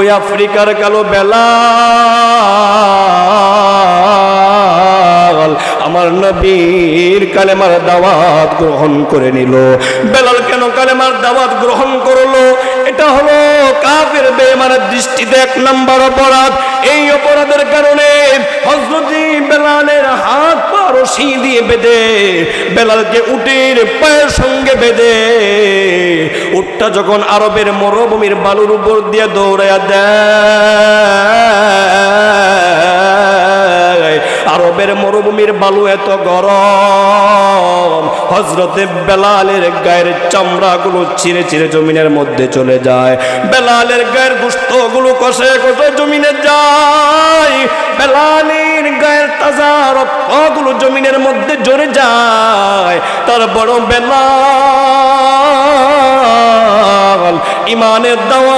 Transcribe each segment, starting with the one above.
ওই আফ্রিকার কালো বেলা। আমার নবীর কালেমার দাওয়াত গ্রহণ করে নিল। বেলাল কেন কালেমার দাওয়াত গ্রহণ করল? এটা হলো কাফের বেমানের দৃষ্টিতে এক নাম্বার অপরাধ। এই অপরাধের কারণে হজরতি বেলালের হাত পা রশি দিয়ে বেঁধে বেলালকে উটের পায়ের সঙ্গে বেঁধে উটটা যখন আরবের মরুভূমির বালুর উপর দিয়ে দৌড়াইয়া দেয় আরবের মরুভূমির বালু এত গরম। হজরতে বেলালের গায়ের চামড়াগুলো চিরে চিরে জমিনের মধ্যে চলে যায়। বেলালের গায়ের গুস্তগুলো কষে কষে জমিনে যায়। বেলালের গায়ের তাজা রক্তগুলো জমিনের মধ্যে জড়ে যায়। তার বড় বেলাল ইমানের দাওয়াত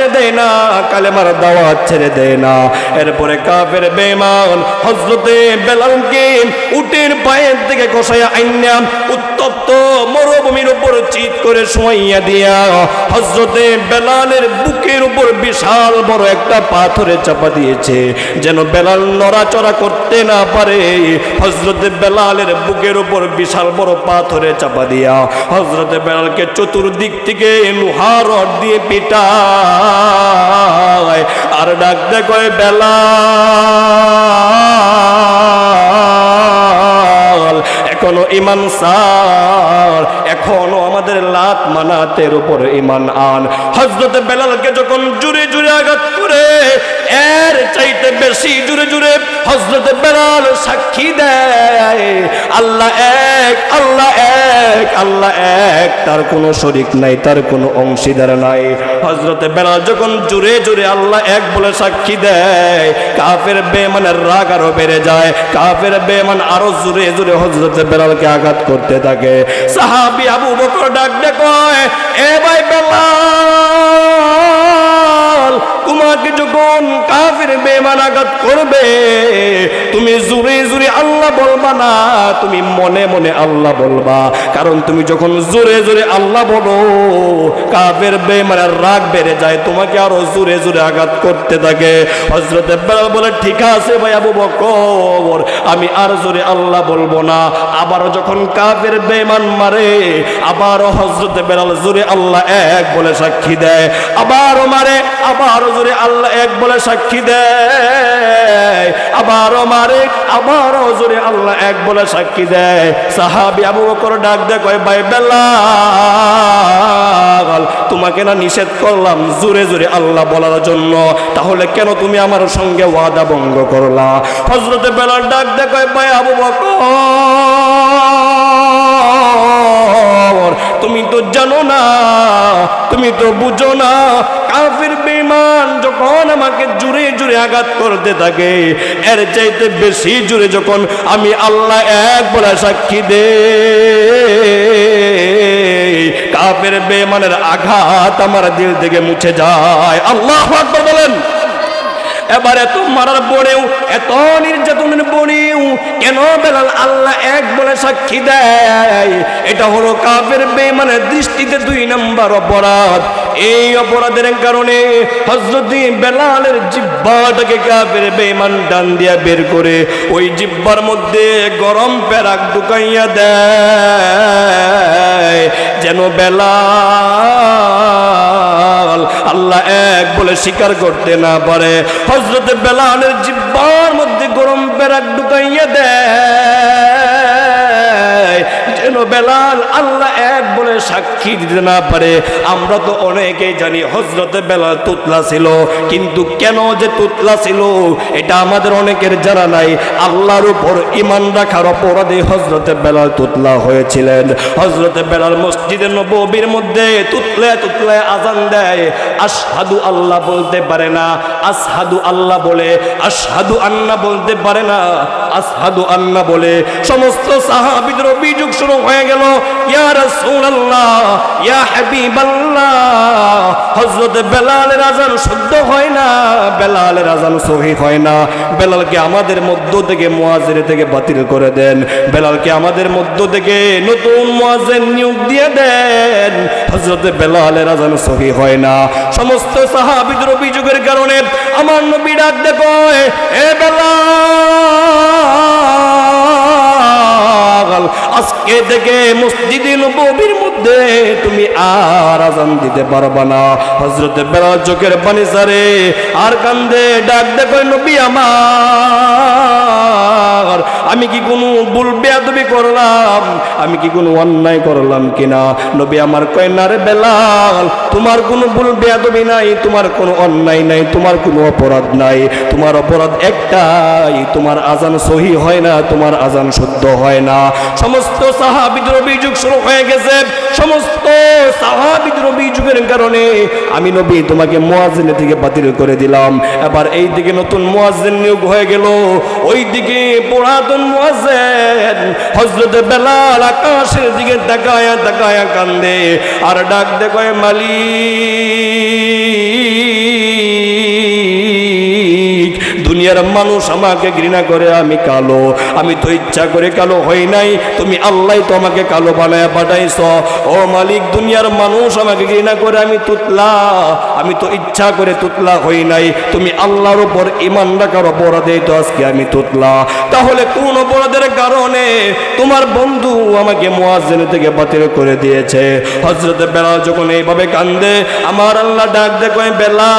ছেড়ে দেয় না, কালেমার দাওয়াত ছেড়ে দেয় না। এরপরে কাফের বেমান হজরতে বেলালকে উটের পায়ের থেকে কষায় আইনা চিত করে শোয়াইয়া দিয়া হজরতে বেলালের বুকের উপর বিশাল বড় একটা পাথরে চাপা দিয়েছে। যেন বেলাল নড়াচড়া করতে না পারে। হজরতে বেলালের বুকের উপর বিশাল বড় পাথরে চাপা দিয়া হজরতে বেলালকে চতুর্দিক থেকে লোহার রড দিয়ে পিটায়। আর ডাকতে কয়, বেলাল! এখনও ইমান সার। এখনও আমাদের লাত মানাতের উপর ইমান আন। হজরত বেলালকে যখন জুড়ে জুড়ে আঘাত করে, এর চাইতে বেশি জুড়ে জুড়ে হজরত বেলাল সাক্ষী দেয়। আল্লাহ এক আল্লাহ এক। আল্লাহ এক, তার কোনো শরিক নাই, তার কোনো অংশীদার নাই। হজরত বেলাল যখন জুড়ে জুড়ে আল্লাহ এক বলে সাক্ষী দেয়, কাফের বেমানের রাগ আরও বেড়ে যায়, কাফের বেমান আরও জুড়ে জুড়ে হজরতে বেলালকে আঘাত করতে থাকে। সাহাবি আবু বকর ডাক ডে কয়, এ ভাই বেলাল তোমাকে যখন কাফের বেমান আঘাত করবে, তুমি জুড়ে জুড়ে আল্লাহ বলবা না, তুমি মনে মনে আল্লাহ বলবা। কারণ তুমি যখন জোরে জোরে আল্লাহ বলো, কাফের বেমানের রাগ বেড়ে যায়, তোমাকে আরও জোরে জোরে আঘাত করতে থাকে। হজরতে বলে, ঠিক আছে ভাই আবু বকর, আমি আর জোরে আল্লাহ বলব না। আবারও যখন কাফের বেমান মারে, আবারও হজরতে বেলাল জোরে আল্লাহ এক বলে সাক্ষী দেয়। আবারও মারে, আবারও জোরে আল্লাহ এক বলে সাক্ষী দেয়। আবারও মারে আবারও জোরে আল্লাহ এক বলে সাক্ষী দেয়। সাহাবি আবু বকর ডাক দেয়, কয়, ভাই বেলাল, তোমাকে না নিষেধ করলাম জোরে জোরে আল্লাহ বলার জন্য। তাহলে কেন তুমি আমার সঙ্গে ওয়াদা ভঙ্গ করলা? হজরতে বেলাল ডাক দেয়, কয়, ভাই আবু বকর তুমি তো জানো না, তুমি তো বুঝো না। কাফির বেমান যখন আমাকে জুড়ে জুড়ে আঘাত করতে থাকে, এর চাইতে বেশি জুড়ে যখন আমি আল্লাহ এক বলে সাক্ষী দে কাফের বেমানের আঘাত আমার দিল থেকে মুছে যায়। আল্লাহ বলেন। এবার এত মারার পরেও, এত নির্যাতনের পরেও কেন বেলাল আল্লাহ এক বলে সাক্ষী দেয়? এটা হলো কাফের বেমানের দৃষ্টিতে দুই নম্বর অপরাধ। এই অপরাধের কারণে হজরতি বেলালের জিব্বাটাকে কাফের বেমান ডান দিয়া বের করে ওই জিব্বার মধ্যে গরম পেরাক ঢুকাইয়া দেয়। যেন বেলাল আল্লাহ এক বলে স্বীকার করতে না পারে। হজরত বেলালের জিব্বার মধ্যে গরম পেরাক ঢুকাইয়া দেয়। যেন বেলাল আল্লাহ এক বলে সাক্ষী দিতে না পারে? আমরা তো অনেকেই জানি হজরত বেলাল তুতলা ছিল। কিন্তু কেন যে তুতলা ছিল, এটা আমাদের অনেকের জানা নাই। আল্লাহর উপর ইমান রাখার অপরাধে হজরতে বেলাল তুতলা হয়েছিলেন। হজরতে বেলাল মসজিদে নবীর মধ্যে তুতলে তুতলে আজান দেয়। আশহাদু আল্লাহ বলতে পারে না। আসহাদু আল্লাহ বলে, আশহাদু আন্না বলতে পারে না। আসহাদু আন্না বলে, সমস্ত সাহাবিদের অভিযোগ শুরু হয়ে গেল, ইয়া শুদ্ধ হয় না সহি হয় না। বেলালকে আমাদের মধ্য থেকে থেকে বাতিল করে দেন। বেলালকে আমাদের মধ্য থেকে নতুন মুয়াজ্জিন নিয়োগ দিয়ে দেন। হযরত বেলালের আজান সহি হয় না। সমস্ত সাহাবীদের অভিযোগের কারণে আমার নবী ডাক দেখো এ আজকে থেকে মসজিদে নবীর মধ্যে তুমি আর আজান দিতে পারবা না। হজরতে বেলা চোখের পানি সারে আর কান্দে ডাক দেখো নবী আমার, আমি কি কোনো ভুল বেয়াদবি করলাম? আমি কি কোনো অন্যায় করলাম কিনা? নবী আমার কয়, না রে বেলাল, তোমার কোনো ভুল বেয়াদবি নাই, তোমার কোনো অন্যায় নাই, তোমার কোনো অপরাধ নাই। তোমার অপরাধ একটাই, তোমার আজান সহি হয় না, তোমার আজান শুদ্ধ হয় না। সমস্ত সাহাবিদের অভিযোগ শুরু হয়ে গেছে। সমস্ত স্বাভাবিক রবি যুগের কারণে আমি নবী তোমাকে মোয়াজিনে থেকে বাতিল করে দিলাম। এবার এই দিকে নতুন মোয়াজিন নিয়োগ হয়ে গেল। ওই দিকে পুরাতন মোয়াজেন হজরত বেলাল আকাশের দিকে তাকায়া তাকায়া কান্দে আর ডাক দেখায় মালিক দুনিয়ার মানুষ আমাকে ঘৃণা করে, আমি কালো, আমি তো ইচ্ছা করে কালো হই নাই। তুমি আল্লাহ তো আমাকে কালো বানায় পাঠাইছ। ও মালিক, দুনিয়ার মানুষ আমাকে ঘৃণা করে, আমি তুতলা, আমি তো ইচ্ছা করে তুতলা হই নাই। তুমি আল্লাহর উপর ইমান রাখার অপরাধে তো আজকে আমি তুতলা। তাহলে কোন অপরাধের কারণে তোমার বন্ধু আমাকে মোয়াজ্জেন থেকে বাতিল করে দিয়েছে? হজরত বেলা যখন এইভাবে কান্দে, আমার আল্লাহ ডাক দেখো বেলা।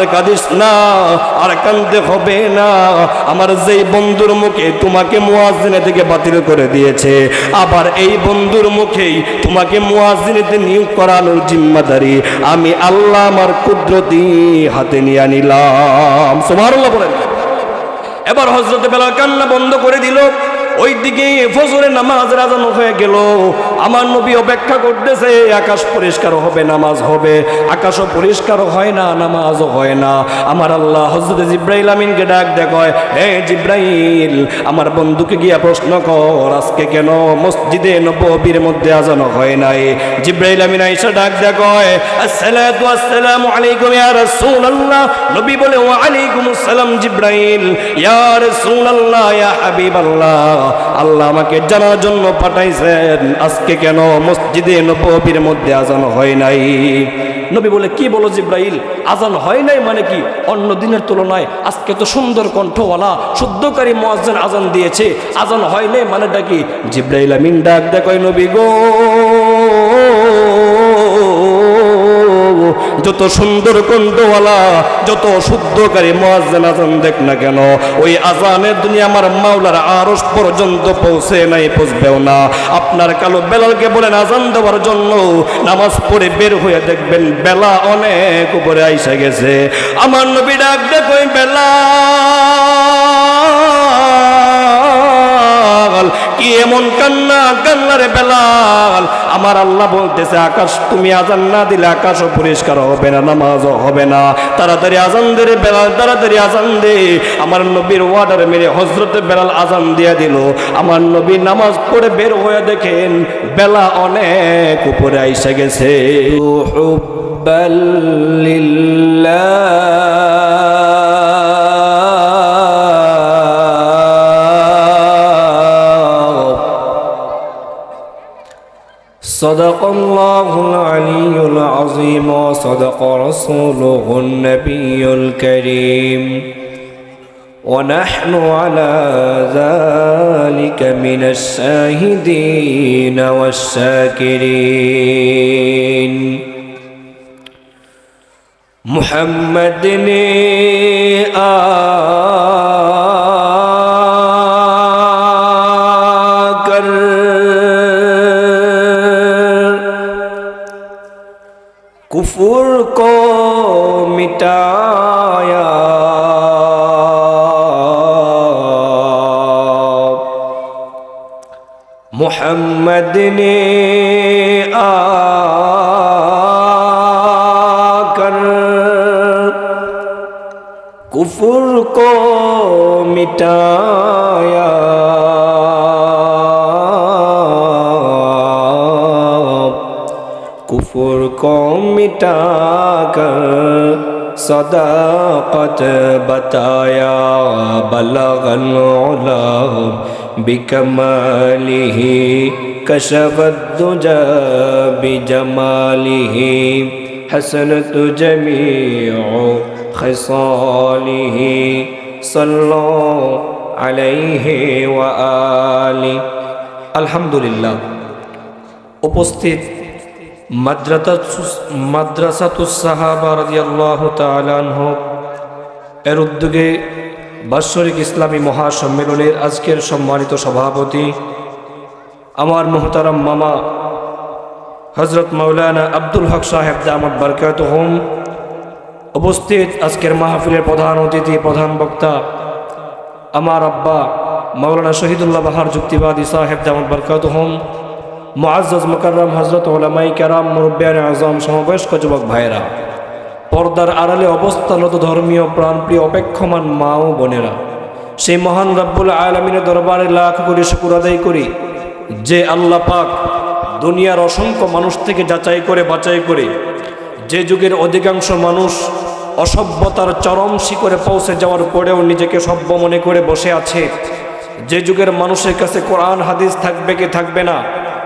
আর কাঁদিস না, আর কান্দতে হবে না। আমার যেই বন্ধুর মুখে তোমাকে মুয়াজিনে থেকে বাতিল করে দিয়েছে, আবার এই বন্ধুর মুখেই তোমাকে মুয়াজিনেতে নিয়োগ করানোর জিম্মাদারি আমি আল্লাহ আমার কুদরতি হাতে নিয়ে নিলাম সুবহানাল্লাহ বলেন। এবার হজরত বেলাল কান্না বন্ধ করে দিল। ওই দিকে ফজরের নামাজ রাজানো হয়ে গেল। আমার নবী অপেক্ষা করতেছে, আকাশ পরিষ্কার হবে, নামাজ হবে। আকাশও পরিষ্কার হয় না, নামাজও হয় না। আমার আল্লাহ হজরত জিব্রাইল আমিনকে ডাক দেখয় হে জিব্রাইল, আমার বন্ধুকে গিয়া প্রশ্ন কর, আজকে কেন মসজিদে নবীর মধ্যে আজানো হয় নাই? জিব্রাইল আমিন আইসা ডাক দেখায় আসসালাতু আসসালামু আলাইকুম ইয়া রাসূলুল্লাহ। নবী বলে, ওয়া আলাইকুমুস সালাম জিব্রাইল। ইয়া রাসূলুল্লাহ, ইয়া হাবিবাল্লাহ। আল্লাহ আমাকে জানার জন্য পাঠাইছেন। আজকে কেন মসজিদে নবীর মধ্যে আজান হয় নাই? নবী বলে, কি বলো জিব্রাইল? আজান হয় নাই মানে কি? অন্য দিনের তুলনায় আজকে তো সুন্দর কণ্ঠওয়ালা, শুদ্ধকারী মোয়াজ্জেন আজান দিয়েছে। আজান হয় নাই মানেটা কি? জিব্রাইল আমিন ডাক দেখো নবী গো যত সুন্দর কণ্ঠওয়ালা যত শুদ্ধকারী মোয়াজ্জেন আজান দেখ না কেন, ওই আজানের দুনিয়া আমার মাওলার আরস পর্যন্ত পৌঁছে নাই পৌঁছবেও না। আপনার কালো বেলালকে বলেন আজান দেওয়ার জন্য নামাজ পড়ে বের হয়ে দেখবেন বেলা অনেক উপরে আইসা গেছে। আমার নবী ডাক দেখো বেলা এমন কান্না, কান্নারে বেলাল। আমার আল্লাহ বলতেছে, আকাশ, তুমি আজান না দিলে আকাশও পরিষ্কার হবে না, নামাজও হবে না। তাড়াতাড়ি আজান দে রে বেলাল, তাড়াতাড়ি আজান দে। আমার নবীর ওয়ার্ডার মেরে হজরতে বেলাল আজান দিয়ে দিল। আমার নবী নামাজ পড়ে বের হয়ে দেখেন, বেলা অনেক উপরে আইসে গেছে। صدق الله العلي العظيم وصدق رسوله النبي الكريم. ونحن على ذلك من الشاهدين والشاكرين. محمد کفر کو مٹایا محمد نے آ کر کفر کو مٹایا कुफुर को मिटाकर सदाकत बताया बलगन बिकमालिही कशफद्दुजा बिजमालिही حسنت جميع خصاله صلوا عليه وآله الحمد لله উপস্থিত এর উদ্যোগে বাৎসরিক ইসলামী মহাসম্মেলনের আজকের সম্মানিত সভাপতি আমার মোহতারাম মামা হজরত মৌলানা আব্দুল হক সাহেব দামদ বরকাত হোম উপস্থিত আজকের মাহফিলের প্রধান অতিথি, প্রধান বক্তা আমার আব্বা মৌলানা শহীদুল্লাহ বাহার যুক্তিবাদী সাহেব দামদ বরকাত হোম মুআজ্জাজ মুকাররম হজরত ওলামাই কেরাম, মুরব্বিয়ান আজম, সমবয়স্ক যুবক ভাইয়েরা, পর্দার আড়ালে অবস্থানত ধর্মীয় প্রাণপ্রিয় অপেক্ষমান মা ও বোনেরা, সেই মহান রব্বুল আলমিনের দরবারে লাখ করে শুকুর আদায় করি, যে আল্লাহ পাক দুনিয়ার অসংখ্য মানুষ থেকে যাচাই করে বাছাই করে, যে যুগের অধিকাংশ মানুষ অসভ্যতার চরম শিখরে পৌঁছে যাওয়ার পরেও নিজেকে সভ্য মনে করে বসে আছে, যে যুগের মানুষের কাছে কোরআন, হাদিস থাকবে কি থাকবে না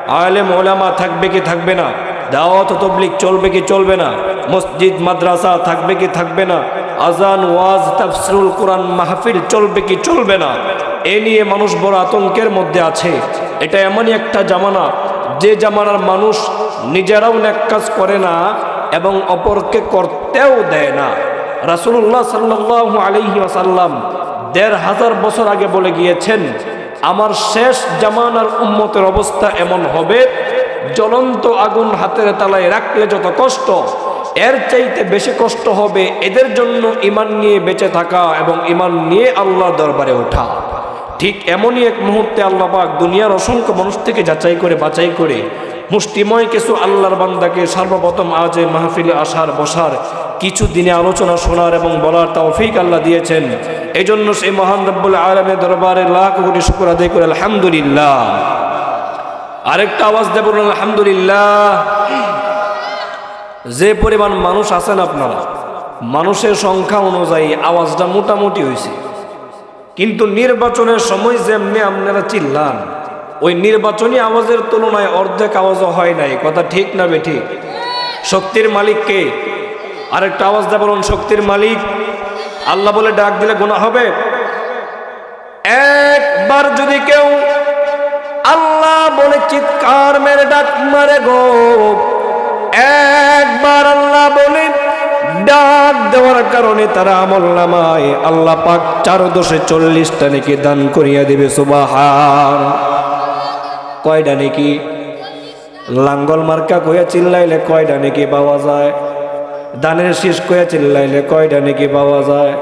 আলেম ওলামা থাকবে কি থাকবে না? দাওয়াত তবলিক চলবে কি চলবে না? মসজিদ, মাদ্রাসা থাকবে কি থাকবে না? আজান, ওয়াজ, তাফসিরুল কোরআন, মাহফিল চলবে কি চলবে না? এ নিয়ে মানুষ বড় আতঙ্কের মধ্যে আছে। এটা এমনই একটা জামানা। যে জামানার মানুষ নিজেরাও ন্যাক কাজ করে না এবং অপরকে করতেও দেয় না। রাসুল্লাহ সাল্লাহ আলহি দেড় হাজার বছর আগে বলে গিয়েছেন আমার শেষ জামানার উম্মতের অবস্থা এমন হবে, জ্বলন্ত আগুন হাতের তালায় রাখলে যত কষ্ট, এর চাইতে বেশি কষ্ট হবে এদের জন্য ইমান নিয়ে বেঁচে থাকা এবং ইমান নিয়ে আল্লাহ দরবারে ওঠা। ঠিক এমনই এক মুহূর্তে আল্লাহ পাক দুনিয়ার অসংখ্য মানুষ থেকে যাচাই করে বাছাই করে মুষ্টিময় কিছু আল্লাহর বান্দাকে সর্বপ্রথম আজ মাহফিলে আসার, বসার, কিছু দিনে আলোচনা শোনার এবং বলার তৌফিক আল্লাহ দিয়েছেন। এই জন্য সেই মহান রব্বুল আলমের দরবারে লাখ কোটি শুকুর আদায় করে আলহামদুলিল্লাহ। আরেকটা আওয়াজ দেব আলহামদুলিল্লাহ। যে পরিমাণ মানুষ আছেন আপনারা, মানুষের সংখ্যা অনুযায়ী আওয়াজটা মোটামুটি হয়েছে। কিন্তু নির্বাচনের সময় যেমনি আপনারা চিল্লান, ওই নির্বাচনী আওয়াজের তুলনায় অর্ধেক আওয়াজও হয় নাই। কথা ঠিক না বে ঠিক? শক্তির মালিককে আরেকটা আওয়াজ বলুন, শক্তির মালিক। আল্লাহ বলে ডাক দিলে গোনা হবে। একবার যদি কেউ আল্লাহ বলে চিৎকার মেরে ডাক মারে গো, একবার আল্লাহ বলে ডাক দেওয়ার কারণে তারা আমল নামায় আল্লাহ পাক চারো দোষে চল্লিশটা নাকি দান করিয়া দিবে সুবাহার কয়টা নাকি? লাঙ্গল মার্কা কইয়া চিল্লাইলে কয়টা নাকি পাওয়া যায়? দানের শীষ কয়ে চিল্লাইলে কয়টা নাকি পাওয়া যায়?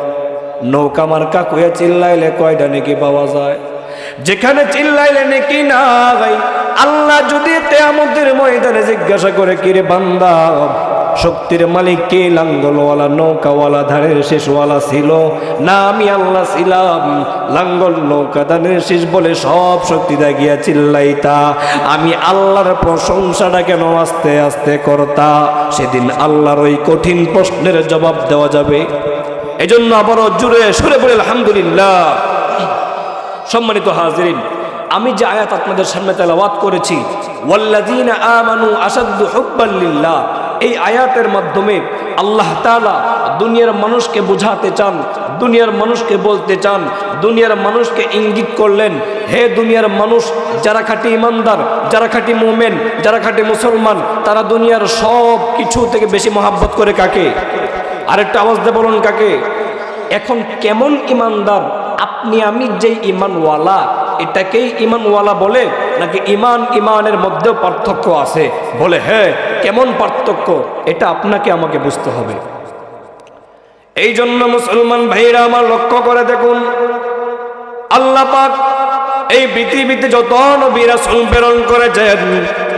নৌকা মার্কা কয়ে চিল্লাইলে কয়টা নাকি পাওয়া যায়? যেখানে চিল্লাইলে নাকি না ভাই আল্লাহ যদি তেয়ামতের ময়দানে জিজ্ঞাসা করে, কিরে বান্দা শক্তির মালিক কে? লাঙ্গলওয়ালা, নৌকাওয়ালা, ধানের শেষওয়ালা ছিল। না, আমি আল্লাহ ছিলাম। লাঙ্গল, নৌকা, ধানের শেষ বলে সব শক্তি গিয়া চিল্লাইতা। আমি আল্লাহর প্রশংসাটা কেন আস্তে আস্তে করতা? সেদিন আল্লাহর ওই কঠিন প্রশ্নের জবাব দেওয়া যাবে। এজন্য আবারও জুড়ে সরে পড়ে আলহামদুলিল্লাহ। সম্মানিত হাজিরিন, আমি যে আয়াত আপনাদের সামনে তেলাওয়াত করেছি, ওয়াল্লাযীনা আমানু আসাদ্দু হুব্বাল্লিল্লাহ এই আয়াতের মাধ্যমে আল্লাহ তাআলা দুনিয়ার মানুষকে বোঝাতে চান, দুনিয়ার মানুষকে বলতে চান, দুনিয়ার মানুষকে ইঙ্গিত করলেন, হে দুনিয়ার মানুষ যারা খাঁটি ইমানদার যারা খাঁটি মোমেন যারা খাঁটি মুসলমান, তারা দুনিয়ার সব কিছু থেকে বেশি মহাব্বত করে কাকে? আরেকটা আওয়াজ দিয়ে বলুন কাকে? এখন কেমন ইমানদার? আপনি, আমি যেই ইমানওয়ালা, এটাকেই ইমানওয়ালা বলে নাকি ইমান ইমানের মধ্যেও পার্থক্য আছে? বলে হ্যাঁ কেমন পার্থক্য? এটা আপনাকে আমাকে বুঝতে হবে। এই জন্য মুসলমান ভাইরা আমার লক্ষ্য করে দেখুন, আল্লাহ পাক এই পৃথিবীতে যত নবী রাসূল প্রেরণ করেছেন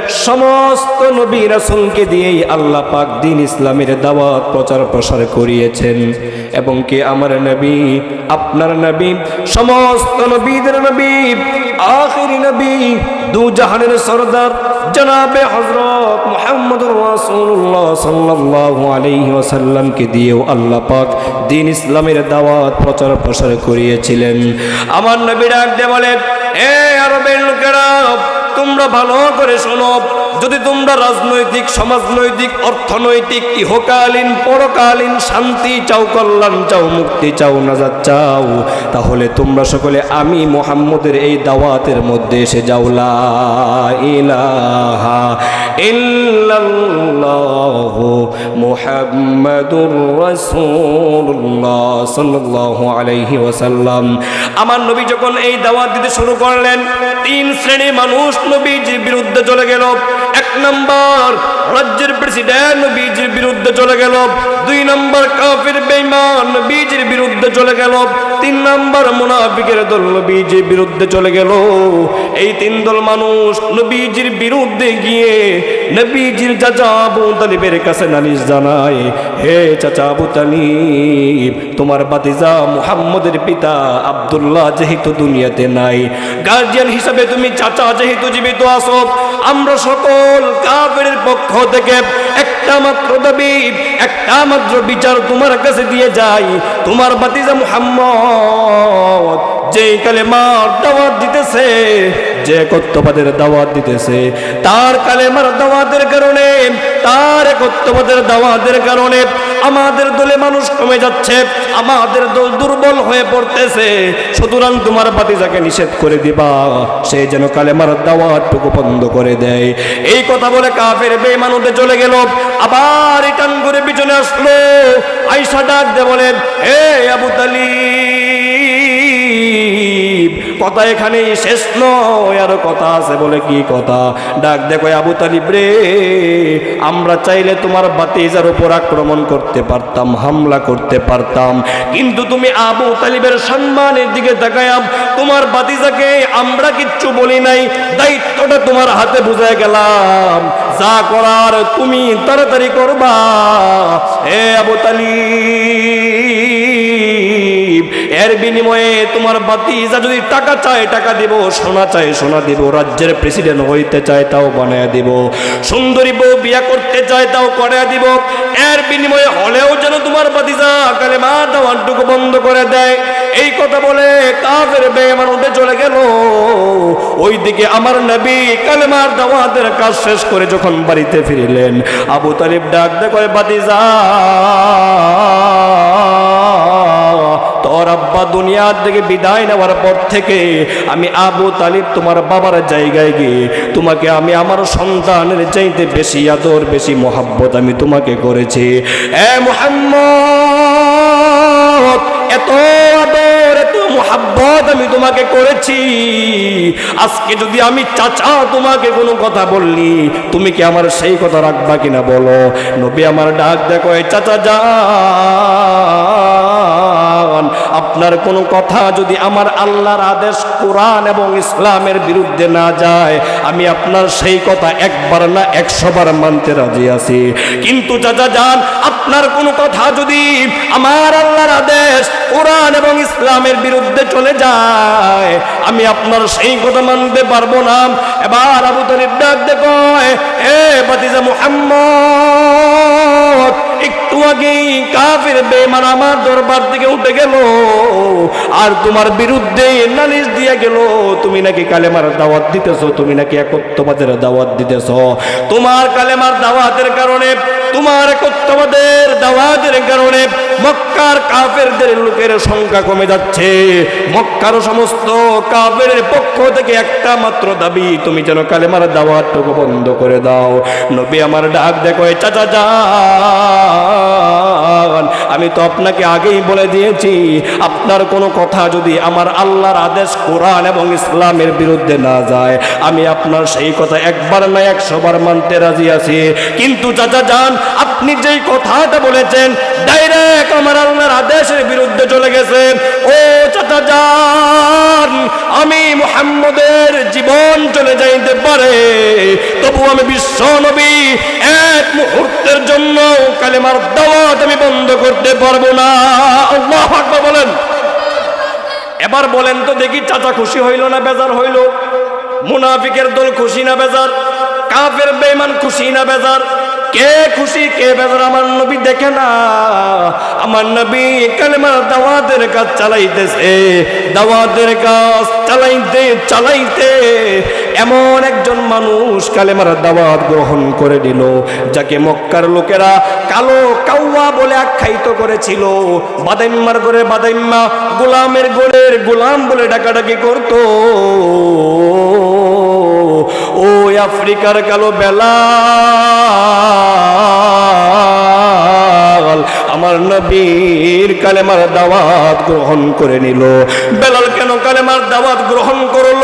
সমস্ত নবী রাসূলকে দিয়েই আল্লাহ পাক দিন ইসলামের দাওয়াত, প্রচার, প্রসার করিয়েছেন। এবং কি আমার নবী? আপনার নবী। সমস্ত নবীদের নবী। আখিরি নবী। দু জাহানের সরদার জনাবে হজরত মোহাম্মদ রাসূলুল্লাহ সাল্লাল্লাহু আলাইহি ওয়াসাল্লামকে দিয়েও আল্লাহ পাক দিন ইসলামের দাওয়াত, প্রচার, প্রসার করিয়েছিলেন। আমার নবী ডাক দিয়ে বলে, এ আরবের লোকেরা তোমরা ভালো করে শোনো। যদি তোমরা রাজনৈতিক, সমাজনৈতিক, অর্থনৈতিক, ইহকালীন, পরকালীন শান্তি চাও, কল্যাণ চাও, মুক্তি চাও নাজাত চাও, তাহলে তোমরা সকলে আমি মোহাম্মদের এই দাওয়াতের মধ্যে এসে যাও ওয়াসাল্লাম। আমার নবী যখন এই দাওয়াত দিতে শুরু করলেন, তিন শ্রেণি মানুষ নবীজির বিরুদ্ধে চলে গেল। নম্বর। রাজ্যের প্রেসিডেন্ট নবীজির বিরুদ্ধে চলে গেল। দুই নম্বর কাফির বেঈমান নবীজির বিরুদ্ধে চলে গেল। তিন নম্বর মুনাফিকের দল নবীজির বিরুদ্ধে চলে গেল। এই তিন দল মানুষ নবীজির বিরুদ্ধে গিয়ে নবীজির চাচা আবু তালিবের কাছে নালিশ জানায়, হে চাচা আবু তালিব, তোমার বাতিজা মুহাম্মদের পিতা আব্দুল্লাহ যেহেতু দুনিয়াতে নাই গার্জিয়ান হিসাবে তুমি চাচা যেহেতু জীবিত আসো আমরা সকল কাফের পক্ষ থেকে একটা মাত্র দাবি, একটা মাত্র বিচার তোমার কাছে দিয়ে যাই। তোমার বাতিজা মুহাম্মদ যে কালেমার দাওয়াত দিতেছে, যে কর্তবাদের দাওয়াত দিতেছে, তার কালেমার দাওয়াতের কারণে, তার কর্তবাদের দাওয়াতের কারণে আমাদের দলে মানুষ কমে যাচ্ছে, আমাদের দল দুর্বল হয়ে পড়তেছে। সুতরাং তোমার বাতিজাকে নিষেধ করে দিবা, সে যেন কালেমার দাওয়াতটুকু বন্ধ করে দেয়। এই কথা বলে কাফের বেমানুতে চলে গেল, আবার রিটার্ন করে পিছনে আসলো। আইসা ডাক দে বলেন হে আবু তালিব কথা এখানেই শেষ নয়, আরও কথা আছে বলে কি কথা? ডাক দেখো আবু তালিব রে, আমরা চাইলে তোমার বাতিজার উপর আক্রমণ করতে পারতাম, হামলা করতে পারতাম। কিন্তু তুমি আবু তালিবের সম্মানের দিকে তাকায়াম তোমার বাতিজাকে আমরা কিচ্ছু বলি নাই, দায়িত্বটা তোমার হাতে বুঝে গেলাম। যা করার তুমি তাড়াতাড়ি করবা। হে আবু তালিব এর বিনিময়ে তোমার বাতিজা যদি টাকা চায়, টাকা সোনা চায়, সোনা রাজ্যের প্রেসিডেন্ট হইতে চায়, তাও বানায় সুন্দরী বউ বিয়া করতে চায়, তাও দিব। এর বিনিময়ে হলেও যেন তোমার বাতিজা কালে মা বন্ধ করে দেয়। এই কথা বলে কাফের বেমান উঠে চলে গেল। ওইদিকে আমার নবী কালেমার দাওয়াতের কাজ শেষ করে যখন বাড়িতে ফিরিলেন, আবু তালিব ডাক দেখো বাতিজা তোর আব্বা দুনিয়ার থেকে বিদায় নেওয়ার পর থেকে আমি আবু তালিব তোমার বাবার জায়গায় গিয়ে তোমাকে আমি আমার সন্তানের চাইতে বেশি আদর, বেশি মোহাব্বত আমি তোমাকে করেছি। এ মোহাম্মদ, এত আদর, এত মোহাব্বত আমি তোমাকে করেছি। আজকে যদি আমি চাচা তোমাকে কোনো কথা বললি, তুমি কি আমার সেই কথা রাখবা কিনা বলো? নবী আমার ডাক দেখো চাচা যান আপনার কোনো কথা যদি আমার আল্লাহর আদেশ কোরআন এবং ইসলামের বিরুদ্ধে না যায়, আমি আপনার সেই কথা একবার না একশো বার মানতে রাজি আছি। কিন্তু চাচা যান, আপনার কোনো কথা যদি আমার আল্লাহর আদেশ কোরআন এবং ইসলামের বিরুদ্ধে চলে যায়, আমি আপনার সেই কথা মানতে পারব না। এবার আবু তালিব ডাক দেখো এ বাতিজা মুহাম্মদ, একটু আগেই কাফের বেমান আমার দরবার থেকে উঠে গেল। আর তোমার বিরুদ্ধে নালিশ দিয়ে গেল, তুমি নাকি কালেমার দাওয়াত দিতেছো? তুমি নাকি একত্ববাদের দাওয়াত দিতেছো? তোমার কালেমার দাওয়াতের কারণে, তোমার একত্ববাদের দাওয়াতের কারণে মক্কার কাফেরদের লোকের সংখ্যা কমে যাচ্ছে। মক্কার সমস্ত কাফের পক্ষ থেকে একটা মাত্র দাবি, তুমি যেন কালেমার দাওয়াতটুকু বন্ধ করে দাও। নবী আমার ডাক দেখো চাচা। যান আমি তো আপনাকে আগেই বলে দিয়েছি, আপনার কোনো কথা যদি আমার আল্লাহর আদেশ কোরআন এবং ইসলামের বিরুদ্ধে না যায়, আমি আপনার সেই কথা একবার না একশো বার মানতে রাজি আছি। কিন্তু চাচা যান, আপনি যেই কথাটা বলেছেন ডাইরেক্ট আমার আল্লাহর আদেশের বিরুদ্ধে চলে গেছে। ও চাচা যান, আমি মোহাম্মদের জীবন চলে যাইতে পারে তবু আমি বিশ্ব নবী এক মুহূর্তের জন্য কালেমার দাওয়াত আমি বন্ধ করতে পারব না। আল্লাহ আকবার বলেন। এবার বলেন তো দেখি চাচা খুশি হইল না বেজার হইল? মুনাফিকের দল খুশি না বেজার? কাফের বেমান খুশি না বেজার? কে খুশি, কে বেজার আমার নবী দেখে না। আমার নবী কালেমার দাওয়াতের কাজ চালাইতেছে। দাওয়াতের কাজ চালাইতে চালাইতে এমন একজন মানুষ কালেমার দাওয়াত গ্রহণ করে নিল যাকে মক্কার লোকেরা কালো কাউয়া বলে আখ্যায়িত করেছিল। বাদাইম্মার করে বাদাইম্মা, গোলামের গোলের গোলাম বলে ডাকাডাকি করতো। ওই আফ্রিকার কালো বেলা। আমার নবীর কালেমার দাওয়াত গ্রহণ করে নিল। বেলাল কেন কালেমার দাওয়াত গ্রহণ করল?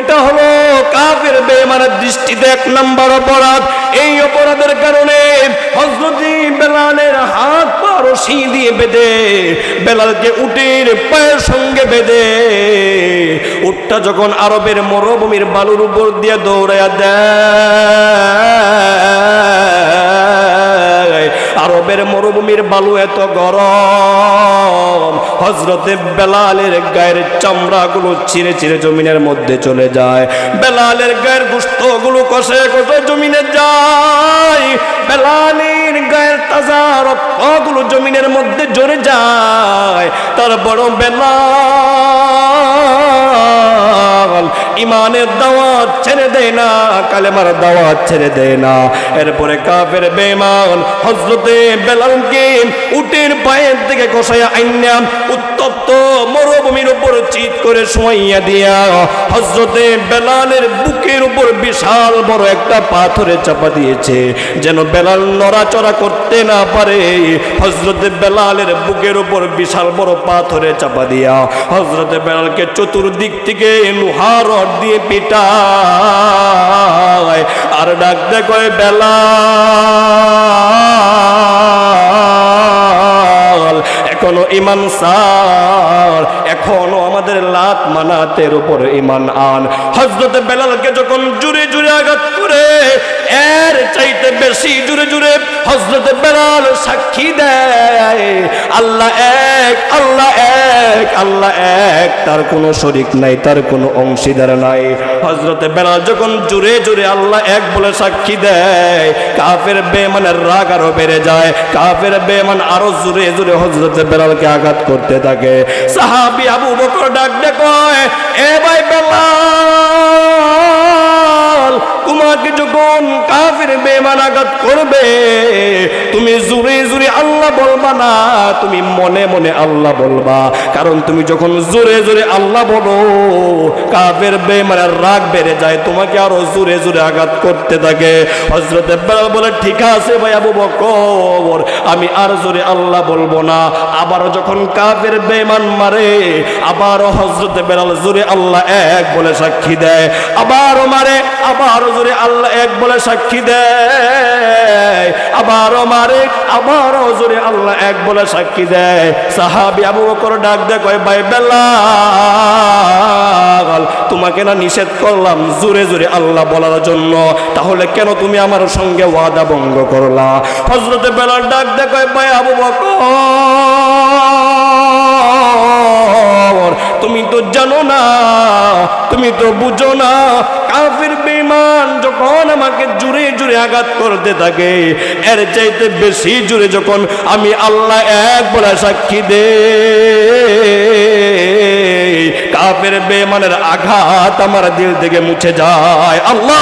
এটা হলো কাফের বেমানের দৃষ্টিতে এক নাম্বার অপরাধ। এই অপরাধের কারণে হজরতি বেলালের হাত পা রশি দিয়ে বেঁধে বেলালকে উটের পায়ের সঙ্গে বেঁধে উটটা যখন আরবের মরুভূমির বালুর উপর দিয়ে দৌড়াইয়া দেয় আরবের মরুভূমির বালু এত গরম। হজরতে বেলালের গায়ের চামড়াগুলো ছিঁড়ে ছিঁড়ে জমিনের মধ্যে চলে যায়। বেলালের গায়ের গুস্তগুলো কষে কষে জমিনে যায়। বেলালের গায়ের তাজা রক্তগুলো জমিনের মধ্যে জড়ে যায়। তার বড় বেলাল ইমানের দাওয়াত ছেড়ে দেয় না, কালেমার দাওয়াত ছেড়ে দেয় না। এরপরে কাফের বেমান হজরতে বেলালকে উটের পায়ের থেকে কষাইয়া আইনাম উত্তপ্ত মরুভূমির উপর চিত করে শোয়াইয়া দিয়া হজরতে বেলালের বুকের উপর বিশাল বড় একটা পাথরে চাপা দিয়েছে, যেন বেলাল নড়াচড়া করতে না পারে। হজরতে বেলালের বুকের উপর বিশাল বড় পাথরে চাপা দিয়া হজরতে বেলালকে চতুর্দিক থেকে লোহার রড দিয়ে পিটায়। আর ডাক দেখয় বেলাল! এখনও ইমান সার, এখনও আমাদের লাত মানাতের উপর ইমান আন। হজরতে বেলালকে যখন জুড়ে জুড়ে আঘাত করে, এর চাইতে বেশি জুড়ে জুড়ে হজরতে বেলাল সাক্ষী দেয়, আল্লাহ এক আল্লাহ এক আল্লাহ এক, তার কোনো শরিক নাই, তার কোনো অংশীদার নাই। হজরতে বেলাল যখন জুড়ে জুড়ে আল্লাহ এক বলে সাক্ষী দেয়, কাফের বেমানের রাগ আরও বেড়ে যায়, কাফের বেমান আরও জুড়ে জুড়ে হজরতে বেলালকে আঘাত করতে থাকে। সাহাবি আবু বকর ডাক ডে কয় এ ভাই বেলাল তোমাকে যখন কাফের বেমান আঘাত করবে, তুমি জুড়ে জুড়ে আল্লাহ বলবা না, তুমি মনে মনে আল্লাহ বলবা। কারণ তুমি যখন জোরে জোরে আল্লাহ বলো, কাফের বেমানের রাগ বেড়ে যায়, তোমাকে আরও জোরে জোরে আঘাত করতে থাকে। হজরতে বলে, ঠিক আছে ভাই আবু বকর, আমি আর জোরে আল্লাহ বলব না। আবার যখন কাফের বেমান মারে, আবারও হজরতে বেলাল জোরে আল্লাহ এক বলে সাক্ষী দেয়। আবারও মারে, আবারও জোরে আল্লাহ এক বলে সাক্ষী দেয়। আবারও মারে আবারও জোরে আল্লাহ এক বলে সাক্ষী দেয়। সাহাবি আবু বকর ডাক দেয়, কয়, ভাই বেলাল, তোমাকে না নিষেধ করলাম জোরে জোরে আল্লাহ বলার জন্য। তাহলে কেন তুমি আমার সঙ্গে ওয়াদা ভঙ্গ করলা? হজরতে বেলাল ডাক দেয়, কয়, ভাই আবু বকর তুমি তো জানো না, তুমি তো বুঝো না। কাফির বেমান যখন আমাকে জুড়ে জুড়ে আঘাত করতে থাকে, এর চাইতে বেশি জুড়ে যখন আমি আল্লাহ এক বলে সাক্ষী দে কাফের বেমানের আঘাত আমার দিল থেকে মুছে যায়। আল্লাহ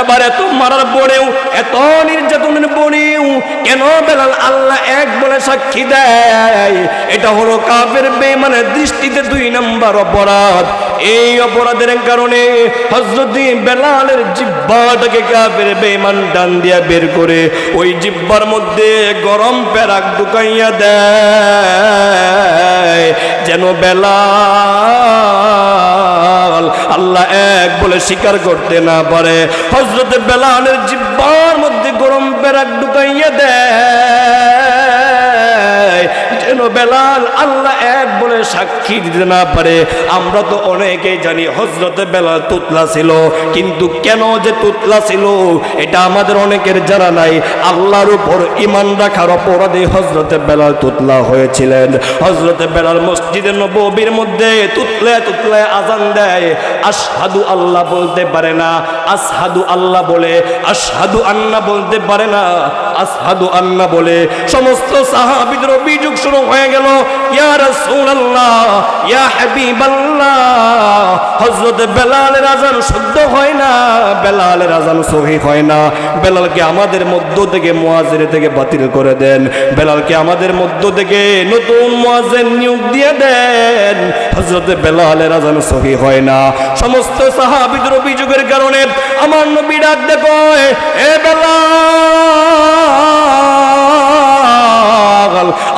এবার এত মারার পরেও এত নির্যাতনের পরেও কেন বেলাল আল্লাহ এক বলে সাক্ষী দেয়? এটা হলো কাফের বেমানের দৃষ্টিতে দুই নাম্বার অপরাধ। এই অপরাধের কারণে হজরতি বেলালের জিব্বাটাকে কাফের বেমান ডান দিয়া বের করে ওই জিব্বার মধ্যে গরম প্যারাক ঢুকাইয়া দেয়। যেন বেলাল বলে স্বীকার করতে না পারে। হজরতে বেলালের জিব্বার মধ্যে গরম বেড়াক ঢুকাইয়া দেয়। যেন বেলাল আল্লাহ এক বলে সাক্ষী দিতে না পারে। আমরা তো অনেকেই জানি হজরতে বেলাল তুতলা ছিল। কিন্তু কেন যে তুতলা ছিল, এটা আমাদের অনেকের জানা নাই। আল্লাহর উপর ইমান রাখার অপরাধে হজরতে বেলাল তুতলা হয়েছিলেন। হজরতে বেলাল মসজিদের নবীর মধ্যে তুতলে তুতলে আজান দেয়। আশহাদু আল্লাহ বলতে পারে না আসহাদু আল্লাহ বলে। আশহাদু আন্না বলতে পারে না আসহাদু আন্না বলে। সমস্ত সাহাবিদের অভিযোগ শুরু হয়ে গেল, ইয়া রাসূলুল্লাহ রাসূলুল্লাহ ইয়া বেলালের আজান শুদ্ধ হয় না সহি হয় না। বেলালকে আমাদের মধ্য থেকে থেকে বাতিল করে দেন। বেলালকে আমাদের মধ্য থেকে নতুন মুয়াজ্জিন নিয়োগ দিয়ে দেন। হযরত বেলালের আজান সহি হয় না। সমস্ত সাহাবীদের অভিযোগের কারণে আমার নবী ডাক দেখো এ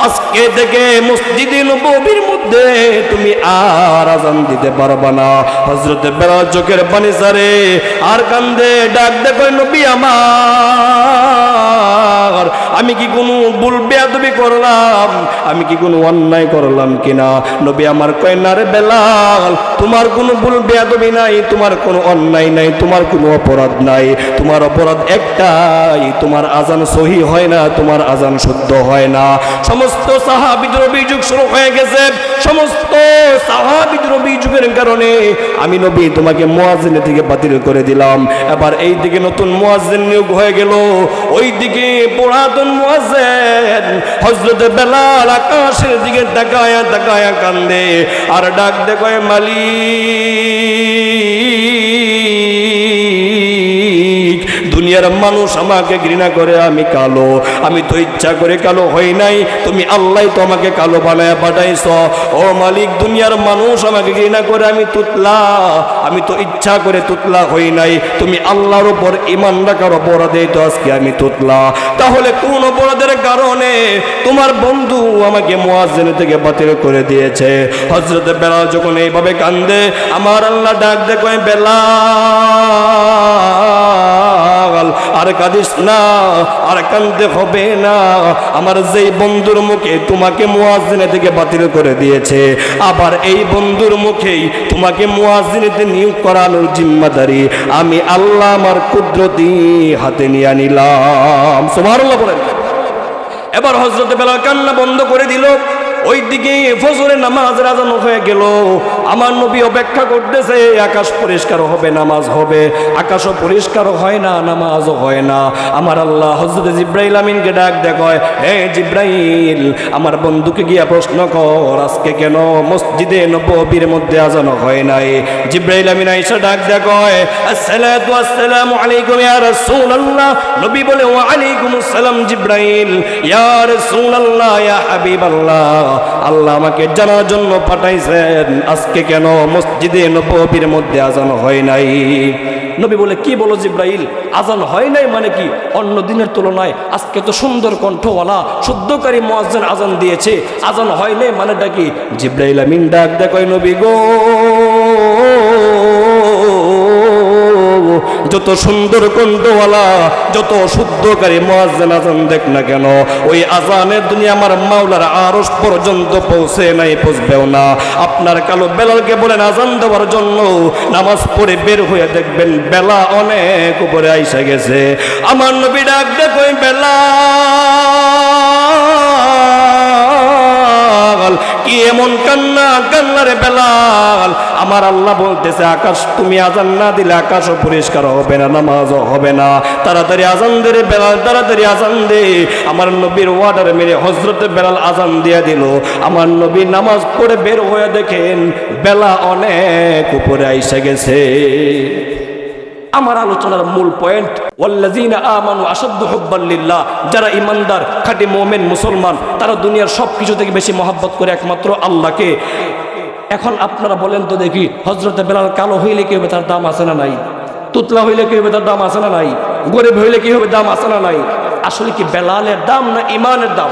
আজকে থেকে মসজিদে নবীর মধ্যে তুমি আর আজান দিতে পারবা না। হজরতে বেলাল চোখের পানি সারে আর কান্দে, ডাক দেখো নবী আমার। আমি কি কোনো ভুল বেয়াদবি করলাম? আমি কি কোনো অন্যায় করলাম কিনা? নবী আমার কয় বেলাল, তোমার কোনো ভুল বেয়াদবি নাই, তোমার কোনো অন্যায় নাই, তোমার কোনো অপরাধ নাই। তোমার অপরাধ একটাই, তোমার আজান সহি হয় না, তোমার আজান শুদ্ধ হয় না। সমস্ত সাহাবিদের অভিযোগ শুরু হয়ে গেছে। সমস্ত সাহাবিদের অভিযোগের কারণে আমি নবী তোমাকে মুয়াজ্জিন থেকে বাতিল করে দিলাম। এবার এই দিকে নতুন মুয়াজ্জিন নিয়োগ হয়ে গেল। ওই দিকে পুরাতন মুয়াজ্জিন হযরত বেলাল আকাশের দিকে তাকায়া তাকায়া কান্দে। আর ডাক দেখে মালিক। দুনিয়ার মানুষ আমাকে ঘৃণা করে, আমি কালো, আমি তো ইচ্ছা করে কালো হই নাই। তুমি আল্লাহ তো আমাকে কালো বানায় পাঠাইছ। ও মালিক, দুনিয়ার মানুষ আমাকে ঘৃণা করে, আমি তুতলা, আমি তো ইচ্ছা করে তুতলা হই নাই। তুমি আল্লাহর উপর ইমান রাখার অপরাধে তো আজকে আমি তুতলা। তাহলে কোন অপরাধের কারণে তোমার বন্ধু আমাকে মুয়াজ্জিন থেকে বাতিল করে দিয়েছে? হজরত বেলাল যখন এইভাবে কান্দে, আমার আল্লাহ ডাক দেখো বেলাল! আর কাঁদিস না, আর কান্দতে হবে না। আমার যেই বন্ধুর মুখে তোমাকে মুয়াজ্জিনে থেকে বাতিল করে দিয়েছে, আবার এই বন্ধুর মুখেই তোমাকে মুয়াজ্জিনেতে নিয়োগ করানোর জিম্মাদারি আমি আল্লাহ আমার কুদরতি হাতে নিয়ে নিলাম সুবহানাল্লাহ বলেন। এবার হজরত বেলাল কান্না বন্ধ করে দিল। ওই দিকে ফজরের নামাজ রাজানো হয়ে গেল। আমার নবী অপেক্ষা করতেছে, আকাশ পরিষ্কার হবে, নামাজ হবে। আকাশও পরিষ্কার হয় না, নামাজও হয় না। আমার আল্লাহ হজরত জিব্রাইল আমিনকে ডাক দেখায় হে জিব্রাইল, আমার বন্ধুকে গিয়া প্রশ্ন কর, আজকে কেন মসজিদে নববীর মধ্যে আজানো হয় নাই? জিব্রাইল আমিন আইসা ডাক দেখায় আসসালাতু আসসালামু আলাইকুম ইয়া রাসূলুল্লাহ। নবী বলে, ওয়া আলাইকুম আসসালাম জিব্রাইল। ইয়া রাসূলুল্লাহ, ইয়া হাবিবাল্লাহ। আল্লাহ আমাকে জানার জন্য পাঠাইছেন। আজকে কেন মসজিদে নববীর মধ্যে আজান হয় নাই? নবী বলে, কি বলো জিব্রাইল? আজান হয় নাই মানে কি? অন্য দিনের তুলনায় আজকে তো সুন্দর কণ্ঠওয়ালা, শুদ্ধকারী মুয়াজ্জিন আজান দিয়েছে। আজান হয় নাই মানেটা কি? জিব্রাইল আমিন ডাক দেখয়, নবী গো যত সুন্দর কণ্ঠওয়ালা যত শুদ্ধকারী মুয়াজ্জিন আজান দেখ না কেন, ওই আজানের দুনিয়া আমার মাওলার আরশ পর্যন্ত পৌঁছে নাই পৌঁছবেও না। আপনার কালো বেলালকে বলেন আজান দেওয়ার জন্য নামাজ পড়ে বের হয়ে দেখবেন বেলা অনেক উপরে আইসা গেছে। আমার নবী ডাক দেখো বেলা। কি এমন কান্না? কান্নারে বেলাল। আমার আল্লাহ বলতেছে, আকাশ, তুমি আজান না দিলে আকাশও পরিষ্কার হবে না, নামাজও হবে না। তাড়াতাড়ি আজান দে বেলাল, তাড়াতাড়ি আজান দে। আমার নবীর ওয়ার্ডার মেরে হজরতে বেলাল আজান দিয়া দিল। আমার নবী নামাজ পড়ে বের হয়ে দেখেন, বেলা অনেক উপরে আইসা গেছে। আমার আলোচনার মূল পয়েন্ট যারা ইমানদার, খাঁটি মোমেন, মুসলমান, তারা দুনিয়ার সব কিছু থেকে বেশি মহাব্বত করে একমাত্র আল্লাহকে। এখন আপনারা বলেন তো দেখি হজরতে বেলাল কালো হইলে কি হবে তার দাম আছে না নাই? তুতলা হইলে কি হবে তার দাম আছে না নাই? গরিব হইলে কি হবে দাম আছে না নাই? আসলে কি বেলালের দাম না ইমানের দাম?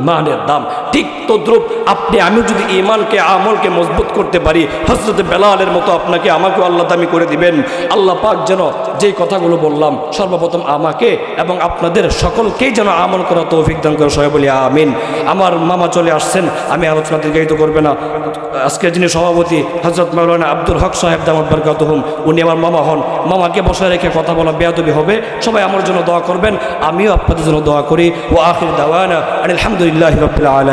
ইমানের দাম। ঠিক তদ্রুপ, আপনি, আমি যদি ইমানকে আমলকে মজবুত করতে পারি হজরত বেলালের মতো আপনাকে, আমাকেও আল্লাহ দামি করে দিবেন। আল্লাহ পাক যেন যেই কথাগুলো বললাম, সর্বপ্রথম আমাকে এবং আপনাদের সকলকেই যেন আমল করা তৌফিক দান করে সবাই বলি, আমিন। আমার মামা চলে আসছেন, আমি আলোচনা দীর্ঘায়িত করবে না। আজকের যিনি সভাপতি হজরত মাওলানা আব্দুল হক সাহেব দামদ বরকাতহুম, উনি আমার মামা হন। মামাকে বসে রেখে কথা বলা বেয়াদবি হবে। সবাই আমার জন্য দোয়া করবেন, আমিও আপনাদের জন্য দোয়া করি। ও আখির দাওয়ানা আলহামদুলিল্লাহ রবিল